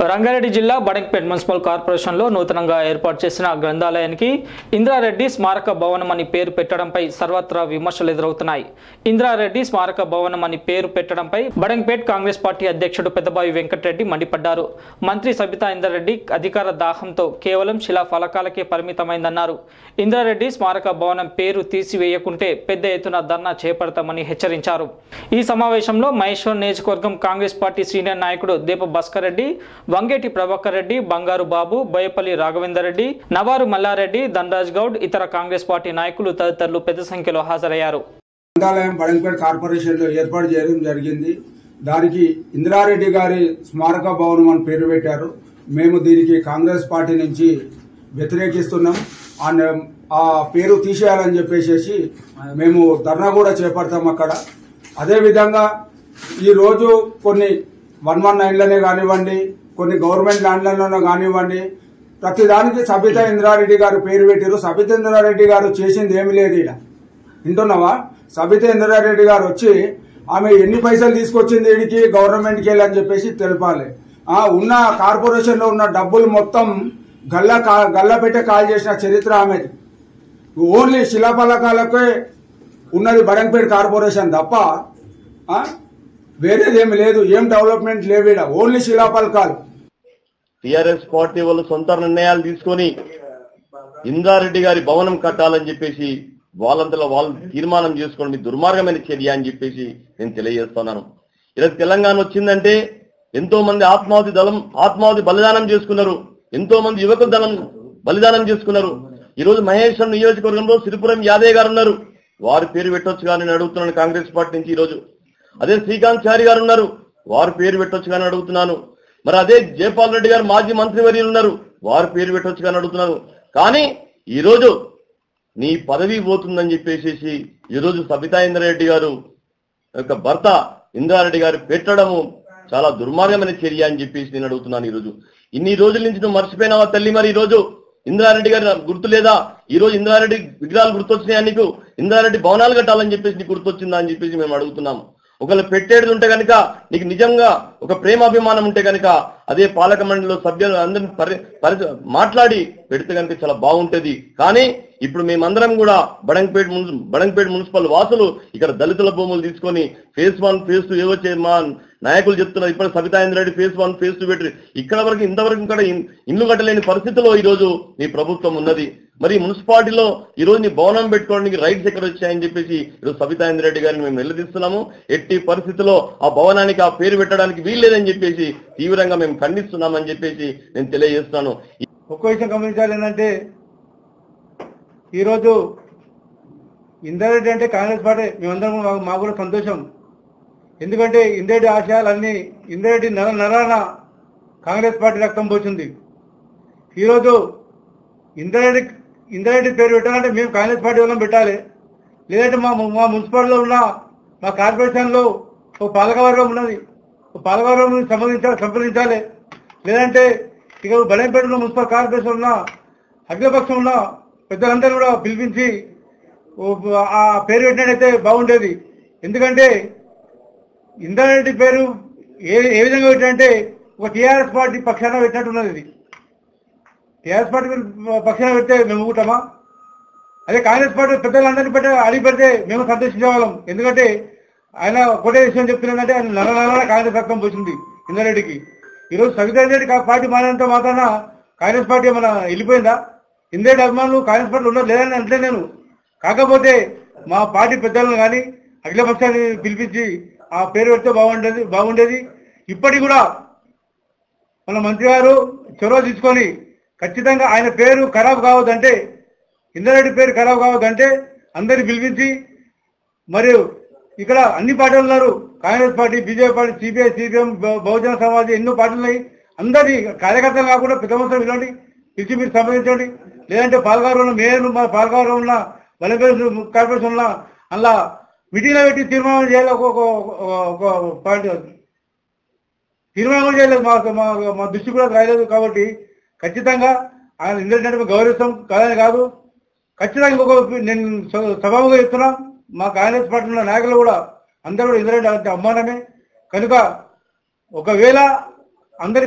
రంగారెడ్డి జిల్లా బడంగ్పేట్ మున్సిపల్ కార్పొరేషన్లో నూతనంగా ఏర్పాటు చేసిన గ్రంథాలయానికి ఇంద్రారెడ్డి స్మారక భవనం అని పేరు పెట్టడంపై సర్వత్రా విమర్శలు ఎదురవుతున్నాయి. ఇంద్రారెడ్డి స్మారక భవనం అని పేరు పెట్టడంపై బడంగ్పేట్ కాంగ్రెస్ పార్టీ అధ్యక్షుడు పెద్దబాయి వెంకటరెడ్డి మండిపడ్డారు. మంత్రి సబితా ఇంద్రారెడ్డి అధికార దాహంతో కేవలం శిలా ఫలకాలకే పరిమితమైందన్నారు. ఇంద్రారెడ్డి స్మారక భవనం పేరు తీసివేయకుంటే పెద్ద ఎత్తున ధర్నా చేపడతామని హెచ్చరించారు. ఈ సమావేశంలో మహేశ్వర్ నియోజకవర్గం కాంగ్రెస్ పార్టీ సీనియర్ నాయకుడు దీప భాస్కర్ రెడ్డి వంగేటి ప్రభాకర్ రెడ్డి బంగారు బాబు బోయపల్లి రాఘవేందర్ రెడ్డి నవారు మల్లారెడ్డి ధనరాజ్ గౌడ్ ఇతర కాంగ్రెస్ పార్టీ నాయకులు తదితరులు పెద్ద సంఖ్యలో హాజరయ్యారు. గ్రంథాలయం బడంపేట కార్పొరేషన్లో ఏర్పాటు చేయడం జరిగింది. దానికి ఇందిరారెడ్డి గారి స్మారక భవనం అని పేరు పెట్టారు. మేము దీనికి కాంగ్రెస్ పార్టీ నుంచి వ్యతిరేకిస్తున్నాం. ఆ ఆ పేరు తీసేయాలని చెప్పేసి మేము ధర్నా కూడా చేపడతాం అక్కడ. అదేవిధంగా ఈరోజు కొన్ని వన్ వన్ నైన్లనే కానివ్వండి కొన్ని గవర్నమెంట్ ల్యాండ్లలో కానివ్వండి ప్రతి దానికి సబితా ఇంద్రారెడ్డి గారు పేరు పెట్టారు సబితా ఇంద్రారెడ్డి గారు చేసింది ఏమి లేదు ఇక్కడ వింటున్నావా? సబితా ఇంద్రారెడ్డి గారు వచ్చి ఆమె ఎన్ని పైసలు తీసుకొచ్చింది వీడికి గవర్నమెంట్కి వెళ్ళి అని చెప్పేసి తెలపాలి. ఆ ఉన్న కార్పొరేషన్లో ఉన్న డబ్బులు మొత్తం గల్ల కా- గల్ల పెట్టే కాల్ చేసిన చరిత్ర ఆమెది. ఓన్లీ శిలాఫలకాలకే ఉన్నది బడంపేట కార్పొరేషన్ తప్ప వేరేది ఏమి లేదు. ఏం డెవలప్మెంట్ లేవు ఈడ. ఓన్లీ శిలాఫలకాలు. టిఆర్ఎస్ పార్టీ వాళ్ళు సొంత నిర్ణయాలు తీసుకొని ఇందారెడ్డి గారి భవనం కట్టాలని చెప్పేసి వాళ్ళంతలో వాళ్ళు తీర్మానం చేసుకోండి దుర్మార్గమైన చర్య అని చెప్పేసి నేను తెలియజేస్తున్నాను. ఈరోజు తెలంగాణ వచ్చిందంటే ఎంతో మంది ఆత్మావతి దళం ఆత్మావతి బలిదానం చేసుకున్నారు. ఎంతో మంది యువక దళం బలిదానం చేసుకున్నారు. ఈ రోజు మహేశ్వరం నియోజకవర్గంలో సిరిపురం యాదయ్య గారు ఉన్నారు. వారి పేరు పెట్టొచ్చు కానీ నేను అడుగుతున్నాను కాంగ్రెస్ పార్టీ నుంచి ఈ రోజు అదే శ్రీకాంత్ చారి గారు ఉన్నారు. వారి పేరు పెట్టొచ్చు కానీ అడుగుతున్నాను. మరి అదే జయపాల్ రెడ్డి గారు మాజీ మంత్రివర్యులు ఉన్నారు. వారు పేరు పెట్టవచ్చు కానీ అడుగుతున్నారు. కానీ ఈ రోజు నీ పదవి పోతుందని చెప్పేసి ఈ రోజు సబితా ఇంద్రారెడ్డి గారు యొక్క భర్త ఇంద్రారెడ్డి గారు పెట్టడము చాలా దుర్మార్గమైన చర్య అని చెప్పేసి నేను అడుగుతున్నాను ఈ రోజు ఇన్ని రోజుల నుంచి నువ్వు మర్చిపోయినావా తల్లి మరి ఈ రోజు ఇంద్రారెడ్డి గారు గుర్తు లేదా? ఈ రోజు ఇంద్రారెడ్డి విగ్రహాలు గుర్తొచ్చినాయా నీకు? ఇంద్రారెడ్డి భవనాలు కట్టాలని చెప్పేసి నీకు గుర్తొచ్చిందా అని చెప్పేసి మేము అడుగుతున్నాము ఒకవేళ పెట్టేది ఉంటే కనుక నీకు నిజంగా ఒక ప్రేమాభిమానం ఉంటే కనుక అదే పాలక మండలిలో సభ్యులు అందరిని పరి పరి మాట్లాడి పెడితే కనుక చాలా బాగుంటది. కానీ ఇప్పుడు మేమందరం కూడా బడంగపేట మున్సి బడంగపేట మున్సిపల్ వాసులు ఇక్కడ దళితుల భూములు తీసుకొని ఫేస్ వన్ ఫేస్ టూ ఏవో చే- నాయకులు చెప్తున్నారు ఇప్పుడు Sabitha Indra Reddy phase one phase two పెట్టి ఇక్కడ వరకు ఇంతవరకు ఇక్కడ ఇల్లు కట్టలేని పరిస్థితిలో ఈ రోజు నీ ప్రభుత్వం ఉన్నది. మరి మున్సిపాలిటీలో ఈ రోజు నీ భవనం పెట్టుకోవడానికి రైట్స్ ఎక్కడ వచ్చాయని చెప్పేసి ఈరోజు సబితా గారిని మేము నిలదీస్తున్నాము. ఎట్టి పరిస్థితిలో ఆ భవనానికి ఆ పేరు పెట్టడానికి వీల్లేదని చెప్పేసి తీవ్రంగా మేము ఖండిస్తున్నామని చెప్పేసి నేను తెలియజేస్తున్నాను. ఒక్క విషయం గమనించాలి ఏంటంటే ఈరోజు ఇందరెడ్డి అంటే కాంగ్రెస్ పార్టీ మేమందరం మా- మాకు కూడా సంతోషం. ఎందుకంటే ఇందిరెడ్డి ఆశయాలన్నీ ఇందిరెడ్డి నర నరాన కాంగ్రెస్ పార్టీ రక్తం పోసింది. ఈరోజు ఇందిరెడ్డి ఇందిరెడ్డి పేరు పెట్టాలంటే మేము కాంగ్రెస్ పార్టీ వాళ్ళం పెట్టాలి. లేదంటే మా మా మున్సిపాలిటీలో ఉన్న మా కార్పొరేషన్లో ఒక పాలకవర్గం ఉన్నది. ఒక పాలకవర్గం సంప్రదించాలి సంప్రదించాలి. లేదంటే ఇక బలంపేటలో మున్సిపల్ కార్పొరేషన్ ఉన్న అఖిలపక్షం ఉన్న పెద్దలందరూ కూడా పిలిపించి ఆ పేరు పెట్టినట్టయితే బాగుండేది. ఎందుకంటే ఇందారెడ్డి పేరు ఏ ఏ విధంగా పెట్టారంటే ఒక టీఆర్ఎస్ పార్టీ పక్షాన పెట్టినట్టున్నది ఇది. టీఆర్ఎస్ పార్టీ పక్షాన పెడితే మేము ఊటమా అదే కాంగ్రెస్ పార్టీ పెద్దలందరినీ పెట్టి అడిగి పెడితే మేము సంతోషించే వాళ్ళం ఎందుకంటే ఆయన ఒకటే విషయం చెప్తున్నాడంటే ఆయన నల్ల నల్ల కాంగ్రెస్ రక్తం పోసింది ఇందారెడ్డికి ఈరోజు సవితారెడ్డి రెడ్డి పార్టీ మారినంత మాత్రాన కాంగ్రెస్ పార్టీ ఏమైనా వెళ్ళిపోయిందా? ఇంద్రెడ్డి అభిమానులు కాంగ్రెస్ పార్టీ ఉన్నారు లేదని అంటే నేను. కాకపోతే మా పార్టీ పెద్దలను కానీ అఖిలపక్షాన్ని పిలిపించి ఆ పేరు పెడితే బాగుండేది? బాగుండేది? ఇప్పటికి కూడా మన మంత్రి గారు చొరవ తీసుకొని ఖచ్చితంగా ఆయన పేరు ఖరాబ్ కావద్దంటే ఇంద్రారెడ్డి పేరు ఖరాబ్ కావద్దంటే అందరిని పిలిపించి మరియు ఇక్కడ అన్ని పార్టీలు ఉన్నారు. Congress party BJP party CPI CPM Bahujan Samaj ఎన్నో పార్టీలు ఉన్నాయి. అందరి కార్యకర్తలు కాకుండా పెద్ద మనుషులు ఇలాంటి పిలిచి మీరు సంప్రదించండి లేదంటే పాల్గారు ఉన్న మేయర్ మా పాల్గారు ఉన్న వలంపేరు కార్పొరేషన్ ఉన్న అలా మీటింగ్లో పెట్టి తీర్మానం చేయాలి ఒక ఒక- పాయింట్ తీర్మానం కూడా చేయలేదు మా మా- మా దృష్టి కూడా రాయలేదు కాబట్టి ఖచ్చితంగా ఆయన ఇంద్రెడ్డి గౌరవిస్తాం. కాదని కాదు ఖచ్చితంగా ఇంకొక నేను సభాముగా చెప్తున్నా మా కాంగ్రెస్ పార్టీ ఉన్న నాయకులు కూడా అందరూ కూడా ఇంద్రెడ్డి అంటే అమ్మానమే కనుక ఒకవేళ అందరి